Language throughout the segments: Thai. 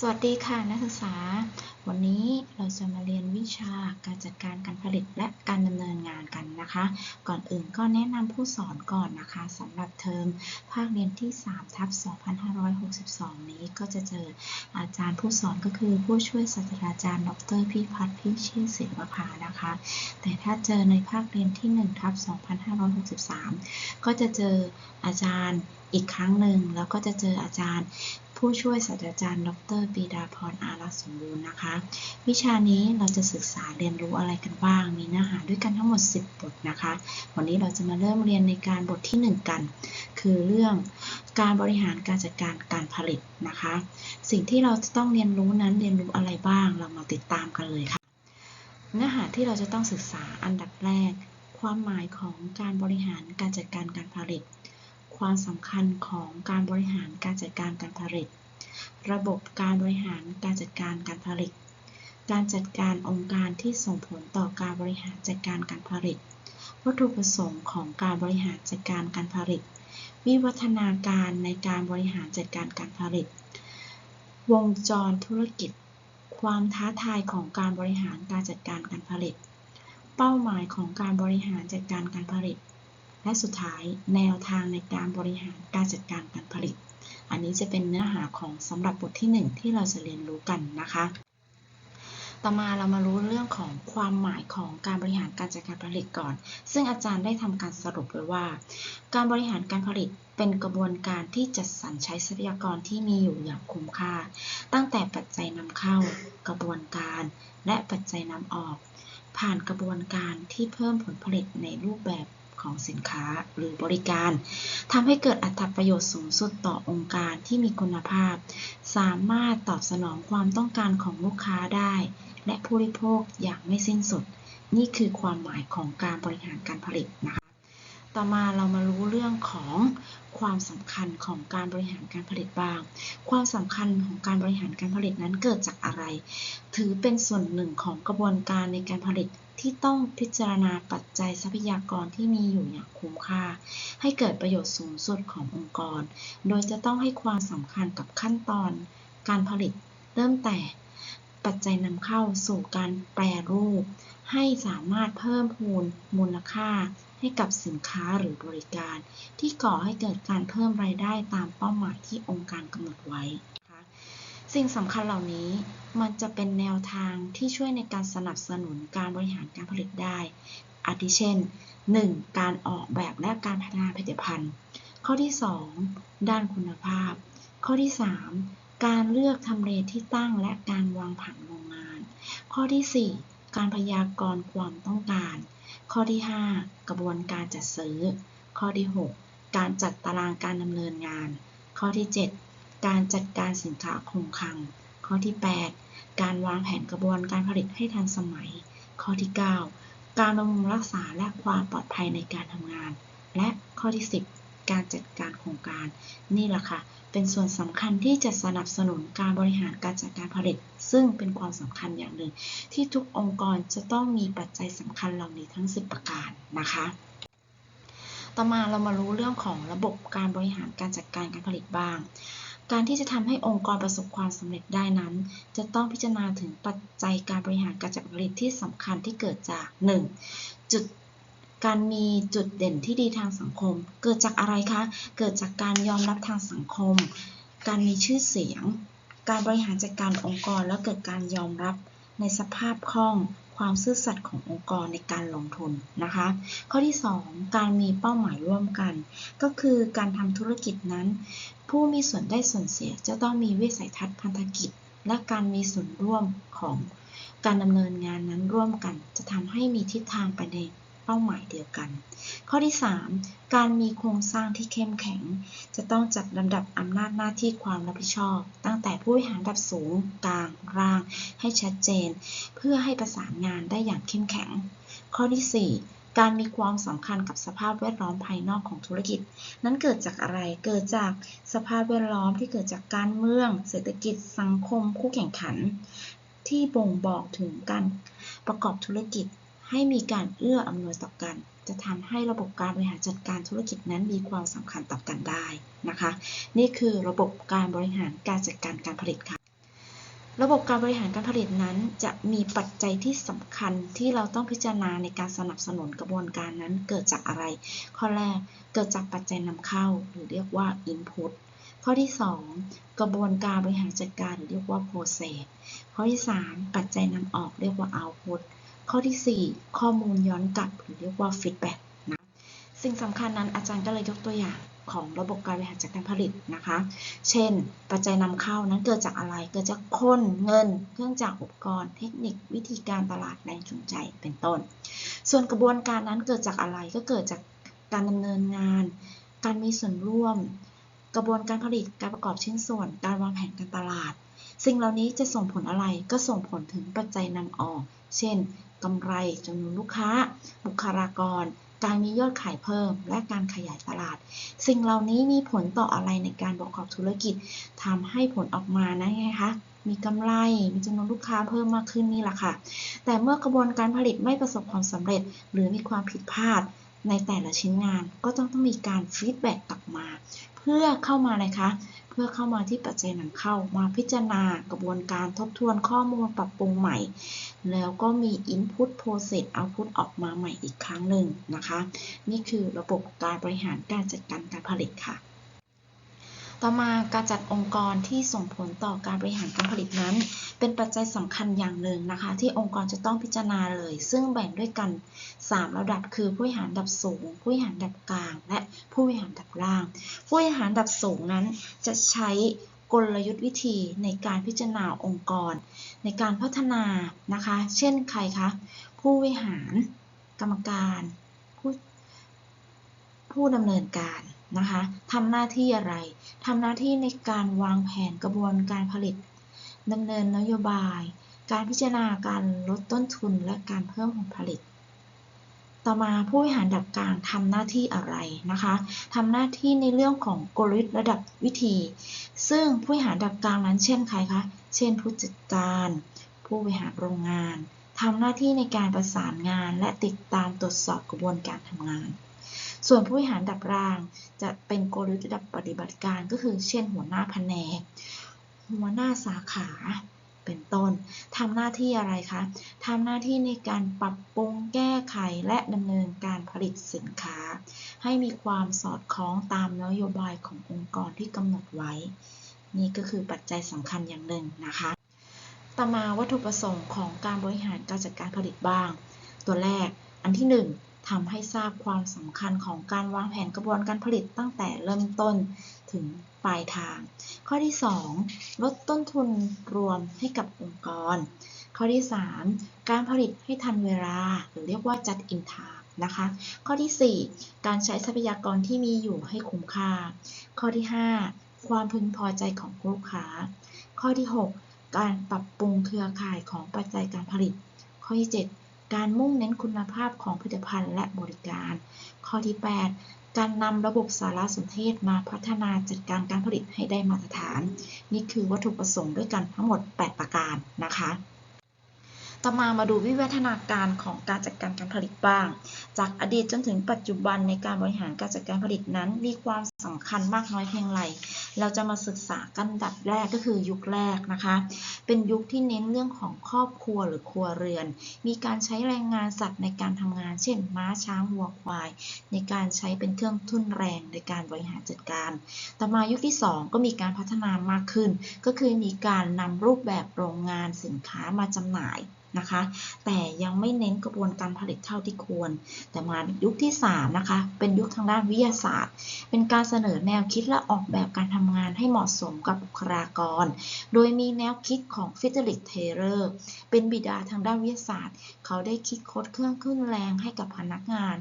สวัสดีค่ะนักศึกษา วันนี้เราจะมาเรียนวิชาการจัดการการผลิตและการดำเนินงานกันนะคะ ก่อนอื่นก็แนะนำผู้สอนก่อนนะคะสำหรับเทอมภาคเรียนที่3ทับ2562 นี้ก็จะเจออาจารย์ผู้สอนก็คือผู้ช่วยศาสตราจารย์ ดรพิพัฒน์พิเชษฐ์ศิลปภานะคะ แต่ถ้าเจอในภาคเรียนที่1ทับ2563 ก็จะเจออาจารย์อีกครั้งหนึ่งแล้วก็จะเจออาจารย์ ผู้ช่วยศาสตราจารย์ ดรปีดาพรอารักษ์สมบูรณ์นะคะ วิชานี้เราจะศึกษาเรียนรู้อะไรกันบ้าง มีเนื้อหาด้วยกันทั้งหมด 10 บทนะคะ วันนี้เราจะมาเริ่มเรียนในการบทที่ 1 กัน คือเรื่องการบริหารการจัดการการผลิตนะคะ สิ่งที่เราจะต้องเรียนรู้นั้นเรียนรู้อะไรบ้าง เรามาติดตามกันเลยค่ะ เนื้อหาที่เราจะต้องศึกษาอันดับแรก ความหมายของการบริหารการจัดการการผลิต ความสำคัญของการบริหารการจัดการการผลิต ระบบการบริหารการจัดการการผลิต การจัดการองค์การที่ส่งผลต่อการบริหารจัดการการผลิต วัตถุประสงค์ของการบริหารจัดการการผลิต วิวัฒนาการในการบริหารจัดการการผลิต วงจรธุรกิจ ความท้าทายของการบริหารการจัดการการผลิต เป้าหมายของการบริหารจัดการการผลิต และสุดท้ายแนวทางในการบริหารการจัดการการผลิต อันนี้จะเป็นเนื้อหาของสำหรับบทที่ 1 ที่เราจะเรียนรู้กันนะคะ ต่อมาเรามารู้เรื่องของความหมายของการบริหารการจัดการผลิตก่อน ซึ่งอาจารย์ได้ทำการสรุปไว้ว่า การบริหารการผลิตเป็นกระบวนการที่จัดสรรใช้ทรัพยากรที่มีอยู่อย่างคุ้มค่า ตั้งแต่ปัจจัยนำเข้ากระบวนการและปัจจัยนำออก ผ่านกระบวนการที่เพิ่มผลผลิตในรูปแบบ ของสินค้าหรือบริการทำให้เกิดอัตราประโยชน์สูงสุดต่อองค์การที่มีคุณภาพ สามารถตอบสนองความต้องการของลูกค้าได้ และผู้บริโภคอย่างไม่สิ้นสุด นี่คือความหมายของการบริหารการผลิตนะคะ ต่อมาเรามารู้เรื่องของ ความสำคัญของการบริหารการผลิตบ้าง ความสำคัญของการบริหารการผลิตนั้นเกิดจากอะไร ถือเป็นส่วนหนึ่งของกระบวนการในการผลิตที่ต้องพิจารณาปัจจัยทรัพยากรที่มีอยู่อย่างคุ้มค่า ให้เกิดประโยชน์สูงสุดขององค์กร โดยจะต้องให้ความสำคัญกับขั้นตอนการผลิตเริ่มแต่ปัจจัยนำเข้าสู่การแปรรูป ให้สามารถเพิ่มพูนมูลค่า ให้กับสินค้าหรือบริการ ที่ก่อให้เกิดการเพิ่มรายได้ตามเป้าหมายที่องค์การกำหนดไว้นะะสิ่งสำคัญเหล่านี้มันจะเป็นแนวทางที่ช่วยในการสนับสนุนการบริหารการผลิตได้ อาทิเช่น 1. การออกแบบและการพัฒนาผลิตภัณฑ์ ข้อที่ 2 ด้านคุณภาพ ข้อที่ 3 การเลือกทำเลที่ตั้งและการวางผังโรงงาน ข้อที่ 4 การพยากรณ์ความต้องการ ข้อที่ 5 กระบวนการจัดซื้อ ข้อที่ 6 การจัดตารางการดำเนินงาน ข้อที่ 7 การจัดการสินค้าคงคลัง ข้อที่ 8 การวางแผนกระบวนการผลิตให้ทันสมัย ข้อที่ 9 การบำรุงรักษาและความปลอดภัยในการทำงาน และข้อที่ 10 การจัดการโครงการ นี่แหละค่ะ เป็นส่วนสำคัญที่จะสนับสนุนการบริหารการจัดการผลิต ซึ่งเป็นความสำคัญอย่างหนึ่ง ที่ทุกองค์กรจะต้องมีปัจจัยสำคัญเหล่านี้ทั้ง 10 ประการนะคะต่อมาเรามารู้เรื่องของระบบการบริหารการจัดการการผลิตบ้าง การที่จะทำให้องค์กรประสบความสำเร็จได้นั้น จะต้องพิจารณาถึงปัจจัยการบริหารการจัดการผลิตที่สำคัญที่เกิดจาก 1. จุด การมีจุดเด่นที่ดีทางสังคม เกิดจากอะไรคะ เกิดจากการยอมรับทางสังคม การมีชื่อเสียง การบริหารจัดการองค์กร แล้วเกิดการยอมรับในสภาพคล่องความซื่อสัตย์ขององค์กรในการลงทุนนะคะ ข้อที่ 2 การมีเป้าหมายร่วมกัน ก็คือการทำธุรกิจนั้น ผู้มีส่วนได้ส่วนเสียจะต้องมีวิสัยทัศน์พันธกิจ และการมีส่วนร่วมของการดำเนินงานนั้นร่วมกัน จะทำให้มีทิศทางไปใน เป้าหมายเดียวกัน ข้อที่ 3 การมีโครงสร้างที่เข้มแข็ง จะต้องจัดลำดับอำนาจหน้าที่ความรับผิดชอบ ตั้งแต่ผู้บริหารระดับสูงกลางล่างให้ชัดเจน เพื่อให้ประสานงานได้อย่างเข้มแข็ง ข้อที่ 4การมีความสำคัญกับสภาพแวดล้อมภายนอกของธุรกิจ นั้นเกิดจากอะไร เกิดจากสภาพแวดล้อมที่เกิดจากการเมือง เศรษฐกิจ สังคม คู่แข่งขัน ที่บ่งบอกถึงการประกอบธุรกิจ ให้มีการเอื้ออำนวยต่อกัน จะทำให้ระบบการบริหารจัดการธุรกิจนั้นมีความสำคัญต่อกันได้นะคะ นี่คือระบบการบริหารการจัดการการผลิตค่ะ ระบบการบริหารการผลิตนั้นจะมีปัจจัยที่สำคัญที่เราต้องพิจารณาในการสนับสนุนกระบวนการนั้นเกิดจากอะไร ข้อแรกเกิดจากปัจจัยนำเข้าหรือเรียกว่า input ข้อที่ 2 กระบวนการบริหารจัดการหรือเรียกว่า process ข้อที่ 3 ปัจจัยนำออกเรียกว่า output ข้อที่ 4 ข้อมูลย้อนกลับหรือเรียกว่า feedback นะสิ่งสำคัญนั้นอาจารย์ก็เลยยกตัวอย่างของระบบการบริหารจัดการผลิตนะคะ เช่น ปัจจัยนำเข้านั้นเกิดจากอะไร เกิดจากคน เงิน เครื่องจักร อุปกรณ์ เทคนิค วิธีการตลาด แรงจูงใจ เป็นต้น ส่วนกระบวนการนั้นเกิดจากอะไร ก็เกิดจากการดำเนินงาน การมีส่วนร่วม กระบวนการผลิต การประกอบชิ้นส่วน การวางแผนการตลาด สิ่งเหล่านี้จะส่งผลอะไรก็ส่งผลถึงปัจจัยนำออก เช่นกำไรจำนวนลูกค้า บุคลากร การมียอดขายเพิ่ม และการขยายตลาด สิ่งเหล่านี้มีผลต่ออะไรในการประกอบธุรกิจทำให้ผลออกมานะไงคะมีกำไร มีจำนวนลูกค้าเพิ่มมากขึ้นนี่แหละค่ะ แต่เมื่อกระบวนการผลิตไม่ประสบความสำเร็จ หรือมีความผิดพลาดในแต่ละชิ้นงานก็ต้องต้องมีการฟีดแบ็กกลับมา เพื่อเข้ามาเลยคะ พื่อเข้ามาที่ปัจจัยนำเข้ามาพิจารณากระบวนการทบทวนข้อมูลปรับปรุงใหม่ แล้วก็มี Input Process Output ออกมาใหม่อีกครั้งหนึ่งนะคะ นี่คือระบบการบริหารการจัดการการผลิตค่ะ ต่อมาการจัดองค์กรที่ส่งผลต่อการบริหารการผลิตนั้น เป็นปัจจัยสำคัญอย่างหนึ่งนะคะ ที่องค์กรจะต้องพิจารณาเลย ซึ่งแบ่งด้วยกัน 3 ระดับคือผู้บริหารดับสูง ผู้บริหารดับกลาง และผู้บริหารดับล่าง ผู้บริหารดับสูงนั้นจะใช้กลยุทธ์วิธีในการพิจารณาองค์กร ในการพัฒนานะคะ เช่นใครคะผู้บริหาร กรรมการ ผู้ผู้ดำเนินการ นะคะทำหน้าที่อะไรทำหน้าที่ในการวางแผนกระบวนการผลิตดำเนินนโยบาย การพิจารณาการลดต้นทุนและการเพิ่มผลผลิต ต่อมาผู้บริหารระดับกลางทำหน้าที่อะไรนะคะทำหน้าที่ในเรื่องของกลยุทธ์ระดับวิธี ซึ่งผู้บริหารระดับกลางนั้นเช่นใครคะ เช่นผู้จัดการ ผู้บริหารโรงงานทำหน้าที่ในการประสานงานและติดตามตรวจสอบกระบวนการทำงาน ส่วนผู้บริหารดับล่าง จะเป็นกลยุทธ์ระดับปฏิบัติการก็คือเช่น หัวหน้าแผนก หัวหน้าสาขาเป็นต้นทำหน้าที่อะไรคะทำหน้าที่ในการปรับปรุงแก้ไขและดำเนินการผลิตสินค้า ให้มีความสอดคล้องตามนโยบายขององค์กรที่กำหนดไว้ นี่ก็คือปัจจัยสำคัญอย่างหนึ่งนะคะต่อมาวัตถุประสงค์ของการบริหารการจัดการผลิตบ้าง ตัวแรกอันที่1 ทำให้ทราบความสำคัญของการวางแผนกระบวนการผลิตตั้งแต่เริ่มต้นถึงปลายทาง ข้อที่ 2 ลดต้นทุนรวมให้กับองค์กร ข้อที่ 3 การผลิตให้ทันเวลา หรือเรียกว่า just in time นะคะ ข้อที่ 4 การใช้ทรัพยากรที่มีอยู่ให้คุ้มค่า ข้อที่ 5 ความพึงพอใจของลูกค้า ข้อที่ 6 การปรับปรุงเครือข่ายของปัจจัยการผลิต ข้อที่ 7 การมุ่งเน้นคุณภาพของผลิตภัณฑ์และบริการ ข้อที่ 8 การนำระบบสารสนเทศมาพัฒนาจัดการการผลิตให้ได้มาตรฐาน นี่คือวัตถุประสงค์ด้วยกันทั้งหมด 8 ประการนะคะต่อมามาดูวิวัฒนาการของการจัดการการผลิตบ้าง จากอดีตจนถึงปัจจุบันในการบริหารการจัดการผลิตนั้นมีความสำคัญมากน้อยเพียงไร เราจะมาศึกษากันดับแรกก็คือยุคแรกนะคะ เป็นยุคที่เน้นเรื่องของครอบครัวหรือครัวเรือน มีการใช้แรงงานสัตว์ในการทำงาน เช่น ม้าช้างวัวควาย ในการใช้เป็นเครื่องทุ่นแรงในการบริหารจัดการ ต่อมายุคที่ 2 ก็มีการพัฒนามากขึ้น ก็คือมีการนำรูปแบบโรงงานสินค้ามาจำหน่ายนะคะ แต่ยังไม่เน้นกระบวนการผลิตเท่าที่ควร แต่มายุคที่3นะคะ เป็นยุคทางด้านวิทยาศาสตร์ เป็นการเสนอแนวคิดและออกแบบการทำงานให้เหมาะสมกับบุคลากร โดยมีแนวคิดของฟิเดริกเทเลอร์เป็นบิดาทางด้านวิทยาศาสตร์ เขาได้คิดค้นเครื่องขึ้นแรงให้กับพนักงาน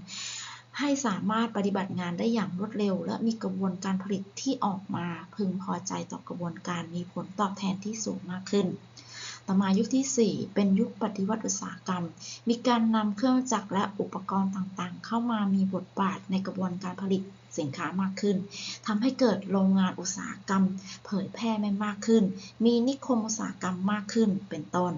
ให้สามารถปฏิบัติงานได้อย่างรวดเร็ว และมีกระบวนการผลิตที่ออกมาพึงพอใจต่อกระบวนการมีผลตอบแทนที่สูงมากขึ้น ต่อมายุคที่ 4 เป็นยุคปฏิวัติอุตสาหกรรม มีการนำเครื่องจักรและอุปกรณ์ต่างๆ เข้ามามีบทบาทในกระบวนการผลิตสินค้ามากขึ้นทำให้เกิดโรงงานอุตสาหกรรม เผยแพร่ไม่มากขึ้น มีนิคมอุตสาหกรรมมากขึ้นเป็นต้น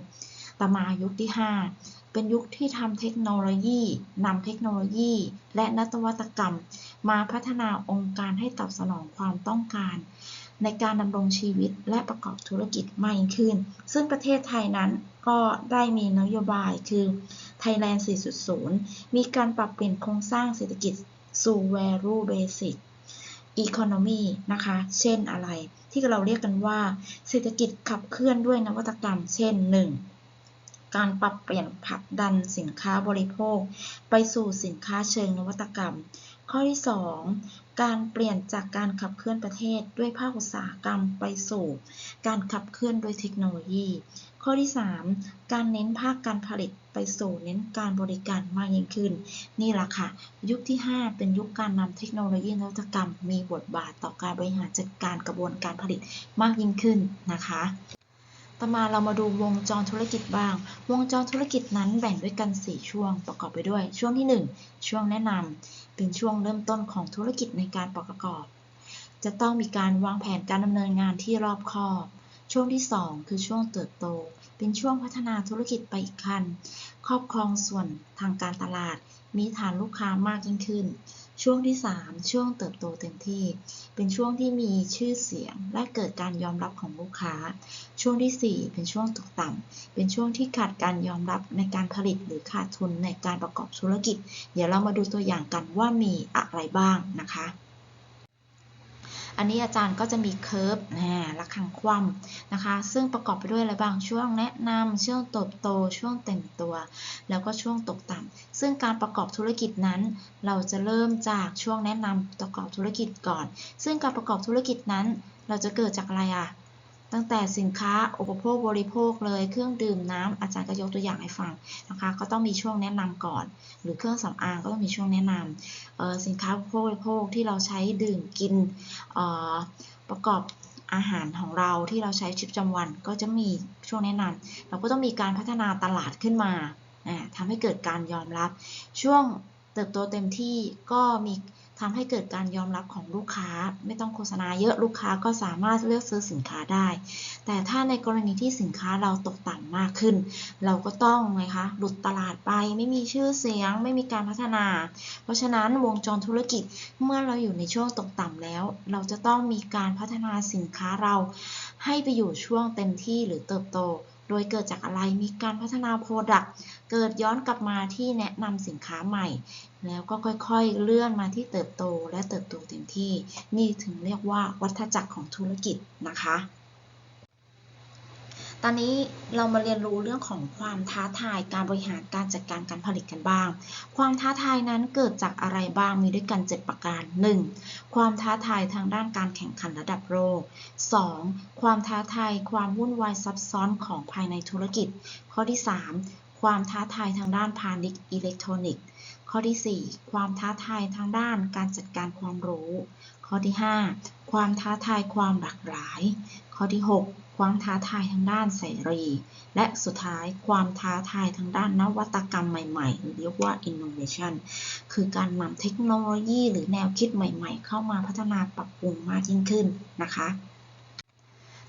ต่อมายุคที่ 5 เป็นยุคที่ทำเทคโนโลยีนำเทคโนโลยี และนวัตกรรม มาพัฒนาองค์การให้ตอบสนองความต้องการ ในการดำรงชีวิตและประกอบธุรกิจมากยิ่งขึ้น ซึ่งประเทศไทยนั้นก็ได้มีนโยบายคือ Thailand 4.0 มีการปรับเปลี่ยนโครงสร้างเศรษฐกิจสู่ value basic economy นะคะ เช่นอะไร ที่เราเรียกกันว่า เศรษฐกิจขับเคลื่อนด้วยนวัตกรรม เช่น 1. การปรับเปลี่ยนผลักดันสินค้าบริโภค ไปสู่สินค้าเชิงนวัตกรรม ข้อที่ 2 การเปลี่ยนจากการขับเคลื่อนประเทศด้วยภาคอุตสาหกรรมไปสู่ การขับเคลื่อนโดยเทคโนโลยี ข้อที่ 3 การเน้นภาคการผลิตไปสู่เน้นการบริการมากยิ่งขึ้น นี่แหละค่ะ ยุคที่ 5 เป็นยุคการนำเทคโนโลยีนวัตกรรม มีบทบาทต่อการบริหารจัดการกระบวนการผลิตมากยิ่งขึ้นนะคะ ต่อมาเรามาดูวงจรธุรกิจบ้าง วงจรธุรกิจนั้นแบ่งด้วยกัน 4 ช่วงประกอบไปด้วย ช่วงที่ 1 ช่วงแนะนำเป็นช่วงเริ่มต้นของธุรกิจในการประกอบ จะต้องมีการวางแผนการดำเนินงานที่รอบคอบ ช่วงที่ 2 คือช่วงเติบโต เป็นช่วงพัฒนาธุรกิจไปอีกขั้น ครอบครองส่วนทางการตลาด มีฐานลูกค้ามากยิ่งขึ้น ช่วงที่ 3 ช่วงเติบโตเต็มที่ เป็นช่วงที่มีชื่อเสียงและเกิดการยอมรับของลูกค้า ช่วงที่ 4 เป็นช่วงตกต่ำ เป็นช่วงที่ขาดการยอมรับในการผลิตหรือขาดทุนในการประกอบธุรกิจ เดี๋ยวเรามาดูตัวอย่างกันว่ามีอะไรบ้างนะคะ อันนี้อาจารย์ก็จะมีเคอร์ฟนะระคังคว่ำนะคะ ซึ่งประกอบไปด้วยอะไรบ้าง ช่วงแนะนำช่วงเติบโต ช่วงเต็มตัว แล้วก็ช่วงตกต่ำซึ่งการประกอบธุรกิจนั้น เราจะเริ่มจากช่วงแนะนำประกอบธุรกิจก่อน ซึ่งการประกอบธุรกิจนั้น เราจะเกิดจากอะไรอะ ตั้งแต่สินค้าอุปโภคบริโภคเลยเครื่องดื่มน้ำอาจารย์ก็ยกตัวอย่างให้ฟังนะคะก็ต้องมีช่วงแนะนำก่อน หรือเครื่องสำอางก็ต้องมีช่วงแนะนำสินค้าอุปโภคบริโภคที่เราใช้ดื่มกินประกอบอาหารของเราที่เราใช้ชีวิตประจำวันก็จะมีช่วงแนะนำเราก็ต้องมีการพัฒนาตลาดขึ้นมาอ่าทำให้เกิดการยอมรับ ช่วงเติบโตเต็มที่ก็มี ทำให้เกิดการยอมรับของลูกค้า ไม่ต้องโฆษณาเยอะลูกค้าก็สามารถเลือกซื้อสินค้าได้ แต่ถ้าในกรณีที่สินค้าเราตกต่ำมากขึ้น เราก็ต้องไงคะหลุดตลาดไปไม่มีชื่อเสียง ไม่มีการพัฒนา เพราะฉะนั้นวงจรธุรกิจเมื่อเราอยู่ในช่วงตกต่ำแล้ว เราจะต้องมีการพัฒนาสินค้าเรา ให้ไปอยู่ช่วงเต็มที่หรือเติบโต โดยเกิดจากอะไรมีการพัฒนาโปรดักต์เกิดย้อนกลับมาที่แนะนำสินค้าใหม่ แล้วก็ค่อยๆเลื่อนมาที่เติบโตและเติบโตเต็มที่ นี่ถึงเรียกว่าวัฏจักรของธุรกิจนะคะ ตอนนี้เรามาเรียนรู้เรื่องของความท้าทายการบริหารการจัดการการผลิตกันบ้าง ความท้าทายนั้นเกิดจากอะไรบ้างมีด้วยกัน 7 ประการ 1. ความท้าทายทางด้านการแข่งขันระดับโลก 2. ความท้าทายความวุ่นวายซับซ้อนของภายในธุรกิจ ข้อที่ 3. ความท้าทายทางด้านพาณิชย์อิเล็กทรอนิกส์ ข้อที่ 4 ความท้าทายทางด้านการจัดการความรู้ ข้อที่ 5 ความท้าทายความหลากหลาย ข้อที่ 6 ความท้าทายทางด้านเสรี และสุดท้ายความท้าทายทางด้านนวัตกรรมใหม่ๆ เรียกว่า innovation คือการนำเทคโนโลยีหรือแนวคิดใหม่ๆ เข้ามาพัฒนาปรับปรุงมากยิ่งขึ้นนะคะ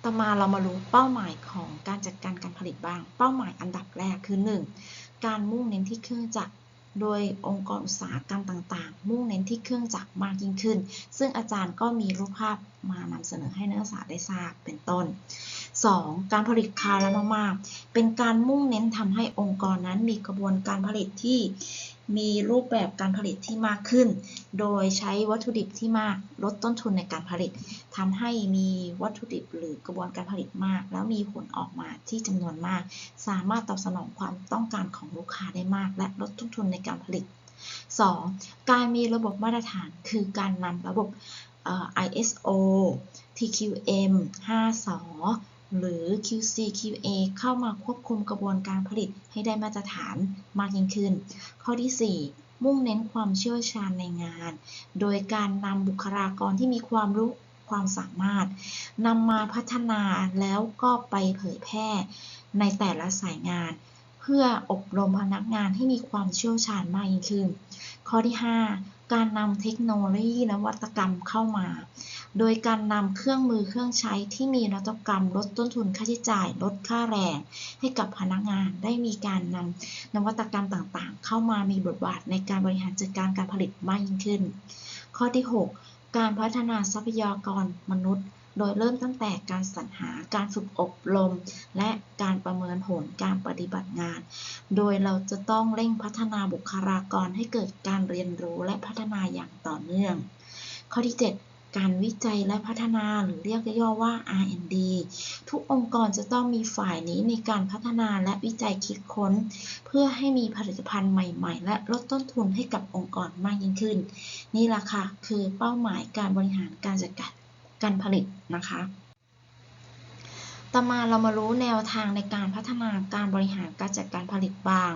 ต่อมาเรามารู้เป้าหมายของการจัดการการผลิตบ้าง เป้าหมายอันดับแรกคือ 1. การมุ่งเน้นที่เครื่องจักรโดยองค์กรอุตสาหกรรมต่างๆ มุ่งเน้นที่เครื่องจักรมากยิ่งขึ้น ซึ่งอาจารย์ก็มีรูปภาพมานำเสนอให้นักศึกษาได้ทราบเป็นต้น 2. การผลิตคาร์ละมากๆ เป็นการมุ่งเน้นทำให้องค์กรนั้นมีกระบวนการผลิตที่มีรูปแบบการผลิตที่มากขึ้น โดยใช้วัตถุดิบที่มากลดต้นทุนในการผลิตทำให้มีวัตถุดิบหรือกระบวนการผลิตมาก แล้วมีผลออกมาที่จำนวนมาก สามารถตอบสนองความต้องการของลูกค้าได้มาก และลดต้นทุนในการผลิต 2. การมีระบบมาตรฐานคือการนำระบบ ISO TQM 5ส หรือ QC QA เข้ามาควบคุมกระบวนการผลิตให้ได้มาตรฐานมากยิ่งขึ้น ข้อที่ 4 มุ่งเน้นความเชี่ยวชาญในงาน โดยการนำบุคลากรที่มีความรู้ความสามารถนำมาพัฒนาแล้วก็ไปเผยแพร่ในแต่ละสายงาน เพื่ออบรมพนักงานให้มีความเชี่ยวชาญมากยิ่งขึ้น ข้อที่ 5 การนำเทคโนโลยีนวัตกรรมเข้ามา โดยการนำเครื่องมือเครื่องใช้ที่มีนวัตกรรมลดต้นทุนค่าใช้จ่าย ลดค่าแรง ให้กับพนักงานได้มีการนำนวัตกรรมต่างๆ เข้ามามีบทบาทในการบริหารจัดการการผลิตมากยิ่งขึ้น ข้อที่ 6 การพัฒนาทรัพยากรมนุษย์ โดยเริ่มตั้งแต่การสรรหาการฝึกอบรม และการประเมินผลการปฏิบัติงาน โดยเราจะต้องเร่งพัฒนาบุคลากรให้เกิดการเรียนรู้และพัฒนาอย่างต่อเนื่อง ข้อที่ 7 การวิจัยและพัฒนาหรือเรียกย่อว่า R&D ทุกองค์กรจะต้องมีฝ่ายนี้ในการพัฒนาและวิจัยคิดค้น เพื่อให้มีผลิตภัณฑ์ใหม่ ๆ และลดต้นทุนให้กับองค์กรมากยิ่งขึ้น นี่แหละค่ะคือเป้าหมายการบริหารการจัดการการผลิตนะคะต่อมาเรามารู้แนวทางในการพัฒนาการบริหารการจัดการผลิตบ้าง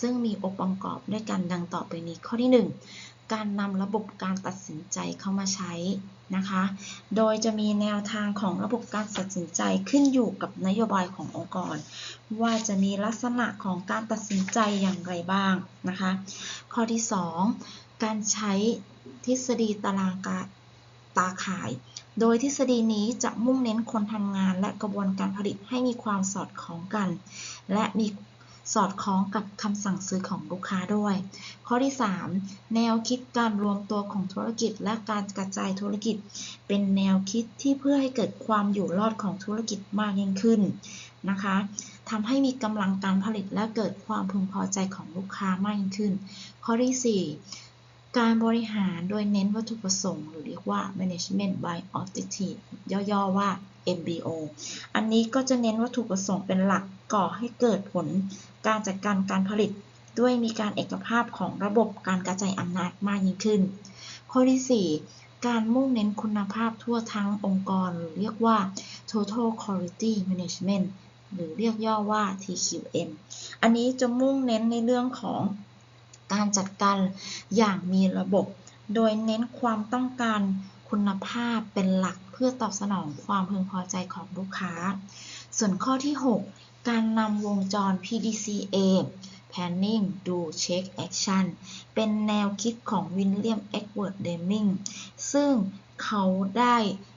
ซึ่งมีองค์ประกอบด้วยกันดังต่อไปนี้ข้อที่ 1 การนำระบบการตัดสินใจเข้ามาใช้นะคะ โดยจะมีแนวทางของระบบการตัดสินใจขึ้นอยู่กับนโยบายขององค์กร ว่าจะมีลักษณะของการตัดสินใจอย่างไรบ้างนะคะ ข้อที่ 2 การใช้ทฤษฎีตารางการตาข่าย โดยทฤษฎีนี้จะมุ่งเน้นคนทำงานและกระบวนการผลิตให้มีความสอดคล้องกัน และมี สอดคล้องกับคำสั่งซื้อของลูกค้าด้วย ข้อที่ 3 แนวคิดการรวมตัวของธุรกิจและการกระจายธุรกิจ เป็นแนวคิดที่เพื่อให้เกิดความอยู่รอดของธุรกิจมากยิ่งขึ้นนะคะทำให้มีกำลังการผลิตและเกิดความพึงพอใจของลูกค้ามากยิ่งขึ้น ข้อที่ 4 การบริหารโดยเน้นวัตถุประสงค์ หรือเรียกว่า management by objective ย่อๆว่า MBO อันนี้ก็จะเน้นวัตถุประสงค์เป็นหลักก่อให้เกิดผล การจัดการการผลิต ด้วยมีการเอกภาพของระบบการกระจายอำนาจมากยิ่งขึ้น ข้อที่ 4 การมุ่งเน้นคุณภาพทั่วทั้งองค์กรหรือเรียกว่า total quality management หรือเรียกย่อว่า TQM อันนี้จะมุ่งเน้นในเรื่องของการจัดการอย่างมีระบบ โดยเน้นความต้องการคุณภาพเป็นหลักเพื่อตอบสนองความพึงพอใจของลูกค้า ส่วนข้อที่ 6 การนำวงจร PDCA Planning Do Check Action เป็นแนวคิดของวินเลียมเอ็กเวิร์ดเดมิงซึ่งเขาได้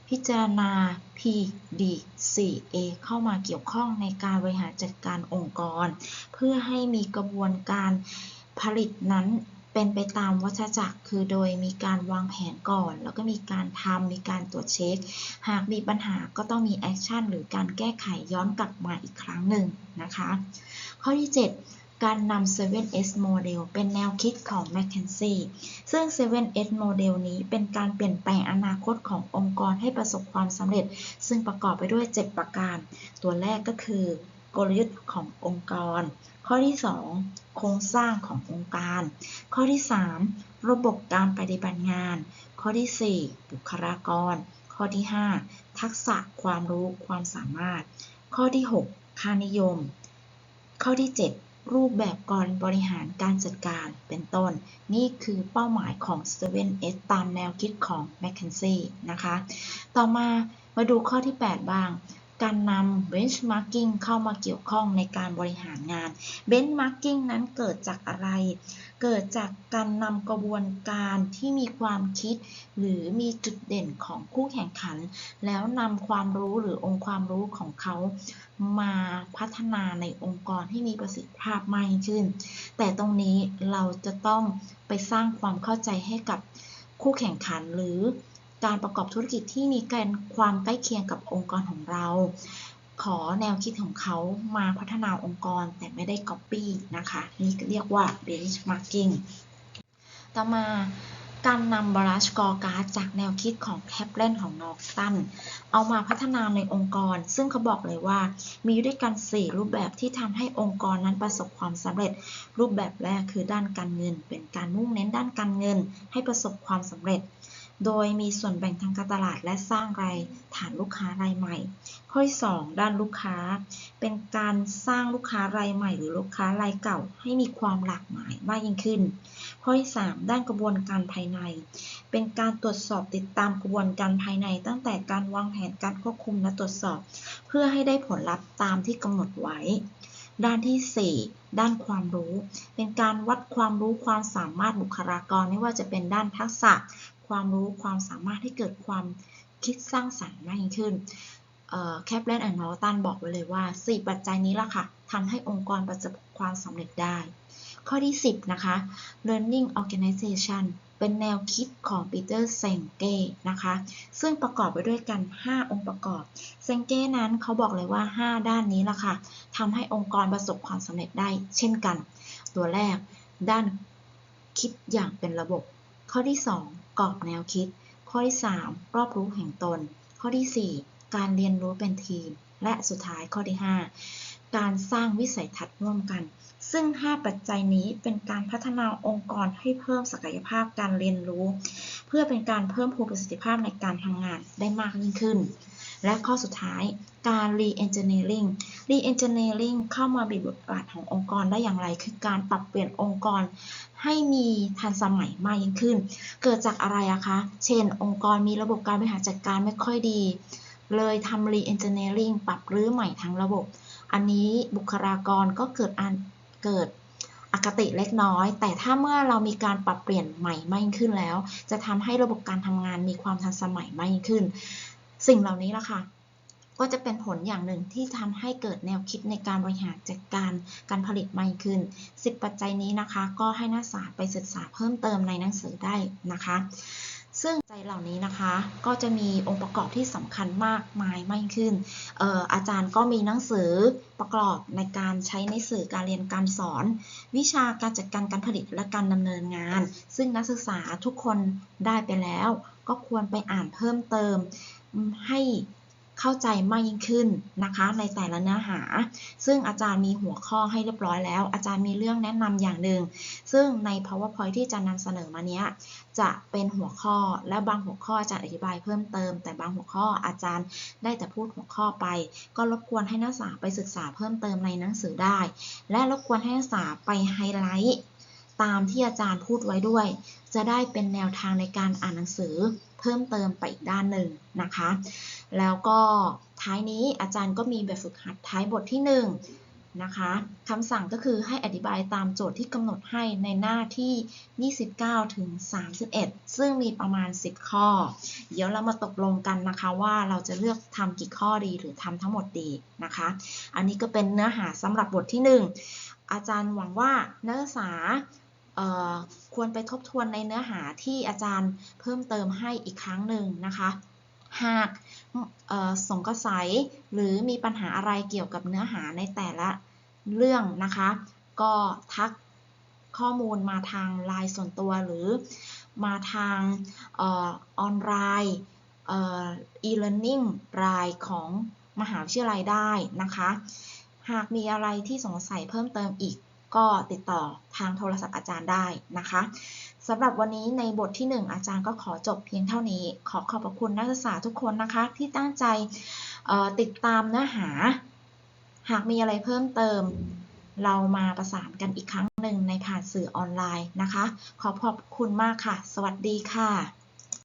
พิจารณา PDCA เข้ามาเกี่ยวข้องในการบริหารจัดการองค์กร เพื่อให้มีกระบวนการผลิตนั้น เป็นไปตามวัฏจักร คือโดยมีการวางแผนก่อน แล้วก็มีการทำมีการตรวจเช็ค หากมีปัญหาก็ต้องมีแอคชั่นหรือการแก้ไขย้อนกลับมาอีกครั้งหนึ่งนะคะ ข้อที่ 7การนำ 7S Model เป็นแนวคิดของ McKinsey ซึ่ง 7S Model นี้เป็นการเปลี่ยนแปลงอนาคตขององค์กรให้ประสบความสำเร็จ ซึ่งประกอบไปด้วย 7 ประการ ตัวแรกก็คือ กลยุทธ์ขององค์กร ข้อที่ 2 โครงสร้างขององค์การ ข้อที่ 3 ระบบการปฏิบัติงาน ข้อที่ 4 บุคลากร ข้อที่ 5 ทักษะความรู้ความสามารถ ข้อที่ 6 ค่านิยม ข้อที่ 7 รูปแบบการบริหารการจัดการเป็นต้น นี่คือเป้าหมายของ 7S ตามแนวคิดของ McKinsey นะคะ ต่อมามาดูข้อที่ 8 บ้าง การนำ benchmarking เข้ามาเกี่ยวข้องในการบริหารงาน benchmarking นั้นเกิดจากอะไร เกิดจากการนำกระบวนการที่มีความคิด หรือมีจุดเด่นของคู่แข่งขัน แล้วนำความรู้หรือองค์ความรู้ของเขา มาพัฒนาในองค์กรให้มีประสิทธิภาพมากยิ่งขึ้น แต่ตรงนี้เราจะต้องไปสร้างความเข้าใจให้กับคู่แข่งขันหรือ การประกอบธุรกิจที่มีการความใกล้เคียงกับองค์กรของเรา ขอแนวคิดของเขามาพัฒนาองค์กรแต่ไม่ได้ Copy นะคะ นี่เรียกว่า Benchmarking ต่อมาการนำบรัชกอการ์ดจากแนวคิดของแคปเลนของนอร์ตันเอามาพัฒนาในองค์กร ซึ่งเขาบอกเลยว่า มีด้วยกัน 4 รูปแบบที่ทำให้องค์กรนั้นประสบความสำเร็จ รูปแบบแรกคือด้านการเงิน เป็นการมุ่งเน้นด้านการเงิน ให้ประสบความสำเร็จ โดยมีส่วนแบ่งทางการตลาดและสร้างรายฐานลูกค้ารายใหม่ ข้อที่ 2 ด้านลูกค้า เป็นการสร้างลูกค้ารายใหม่ หรือลูกค้ารายเก่าให้มีความหลากหลายมากยิ่งขึ้น ข้อที่ 3 ด้านกระบวนการภายใน เป็นการตรวจสอบติดตามกระบวนการภายใน ตั้งแต่การวางแผนการควบคุมและตรวจสอบ เพื่อให้ได้ผลลัพธ์ตามที่กำหนดไว้ ด้านที่ 4 ด้านความรู้ เป็นการวัดความรู้ความสามารถบุคลากร ไม่ว่าจะเป็นด้านทักษะ ความรู้ความสามารถให้เกิดความคิดสร้างสรรค์มากยิ่งขึ้นแคปเลนแอนด์นอตันบอกไว้เลยว่า 4 ปัจจัยนี้ล่ะค่ะทำให้องค์กรประสบความสำเร็จได้ ข้อที่ 10 นะคะ learning organization เป็นแนวคิดของปีเตอร์เซงเก้นะคะ ซึ่งประกอบไปด้วยกัน 5 องค์ประกอบ เซงเก้นั้นเขาบอกเลยว่า 5 ด้านนี้ล่ะค่ะทำให้องค์กรประสบความสำเร็จได้เช่นกัน ตัวแรก ด้านคิดอย่างเป็นระบบ ข้อที่ 2 กรอบแนวคิด ข้อที่ 3 รอบรู้แห่งตน ข้อที่ 4 การเรียนรู้เป็นทีม และสุดท้ายข้อที่ 5 การสร้างวิสัยทัศน์ร่วมกัน ซึ่ง 5 ปัจจัยนี้เป็นการพัฒนาองค์กรให้เพิ่มศักยภาพการเรียนรู้ เพื่อเป็นการเพิ่มพูนประสิทธิภาพในการทำงานได้มากยิ่งขึ้น และข้อสุดท้ายการ re-engineering re-engineering เข้ามาบีบบทบาทขององค์กรได้อย่างไร คือการปรับเปลี่ยนองค์กรให้มีทันสมัยมากยิ่งขึ้น เกิดจากอะไรอะคะ เช่น องค์กรมีระบบการบริหารจัดการไม่ค่อยดี เลยทำ re-engineering ปรับรื้อใหม่ทั้งระบบ อันนี้บุคลากรก็เกิดอันเกิดอคติเล็กน้อย แต่ถ้าเมื่อเรามีการปรับเปลี่ยนใหม่มากยิ่งขึ้นแล้ว จะทำให้ระบบการทำงานมีความทันสมัยมากยิ่งขึ้น สิ่งเหล่านี้ละค่ะ ก็จะเป็นผลอย่างหนึ่งที่ทำให้เกิดแนวคิดในการบริหารจัดการการผลิตมากยิ่งขึ้น 10 ปัจจัยนี้นะคะ ก็ให้นักศึกษาไปศึกษาเพิ่มเติมในหนังสือได้นะคะ ซึ่งใจเหล่านี้นะคะก็จะมีองค์ประกอบที่สำคัญมากมายมากขึ้นอออาจารย์ก็มีหนังสือประกอบในการใช้ในสื่อการเรียนการสอน วิชาการจัดการการผลิตและการดำเนินงาน ซึ่งนักศึกษาทุกคนได้ไปแล้ว ก็ควรไปอ่านเพิ่มเติมอืมให้ เข้าใจมากยิ่งขึ้นนะคะ ในแต่ละเนื้อหา ซึ่งอาจารย์มีหัวข้อให้เรียบร้อยแล้ว อาจารย์มีเรื่องแนะนำอย่างหนึ่งซึ่งใน powerpoint ที่จารย์นำเสนอมาเนี้ยจะเป็นหัวข้อและบางหัวข้ออาจารย์อธิบายเพิ่มเติม แต่บางหัวข้ออาจารย์ได้แต่พูดหัวข้อไป ก็รบกวนให้นักศึกษาไปศึกษาเพิ่มเติมในหนังสือได้ และรบกวนให้นักศึกษาไปไฮไลท์ตามที่อาจารย์พูดไว้ด้วย จะได้เป็นแนวทางในการอ่านหนังสือ เพิ่มเติมไปอีกด้านหนึ่งนะคะ แล้วก็ท้ายนี้อาจารย์ก็มีแบบฝึกหัดท้ายบทที่หนึ่งนะคะคำสั่งก็คือให้อธิบายตามโจทย์ที่กำหนดให้ในหน้าที่ 29 ถึง 31 ซึ่งมีประมาณ 10 ข้อ เดี๋ยวเรามาตกลงกันนะคะว่าเราจะเลือกทำกี่ข้อดีหรือทำทั้งหมดดีนะคะ อันนี้ก็เป็นเนื้อหาสำหรับบทที่ 1 อาจารย์หวังว่านักศึกษา ควรไปทบทวนในเนื้อหาที่อาจารย์เพิ่มเติมให้อีกครั้งหนึ่งนะคะ หากสงสัยหรือมีปัญหาอะไรเกี่ยวกับเนื้อหาในแต่ละเรื่องนะคะ ก็ทักข้อมูลมาทางไลน์ส่วนตัวหรือมาทางออนไลน์เอ่อ e-learning รายของมหาวิทยาลัยได้นะคะ หากมีอะไรที่สงสัยเพิ่มเติมอีก ก็ติดต่อทางโทรศัพท์อาจารย์ได้นะคะสำหรับวันนี้ในบทที่ 1 อาจารย์ก็ขอจบเพียงเท่านี้ ขอขอบพระคุณนักศึกษาทุกคนนะคะ ที่ตั้งใจติดตามเนื้อหา หากมีอะไรเพิ่มเติม เรามาประสานกันอีกครั้งหนึ่งในผ่านสื่อออนไลน์นะคะ ขอขอบคุณมากค่ะ สวัสดีค่ะ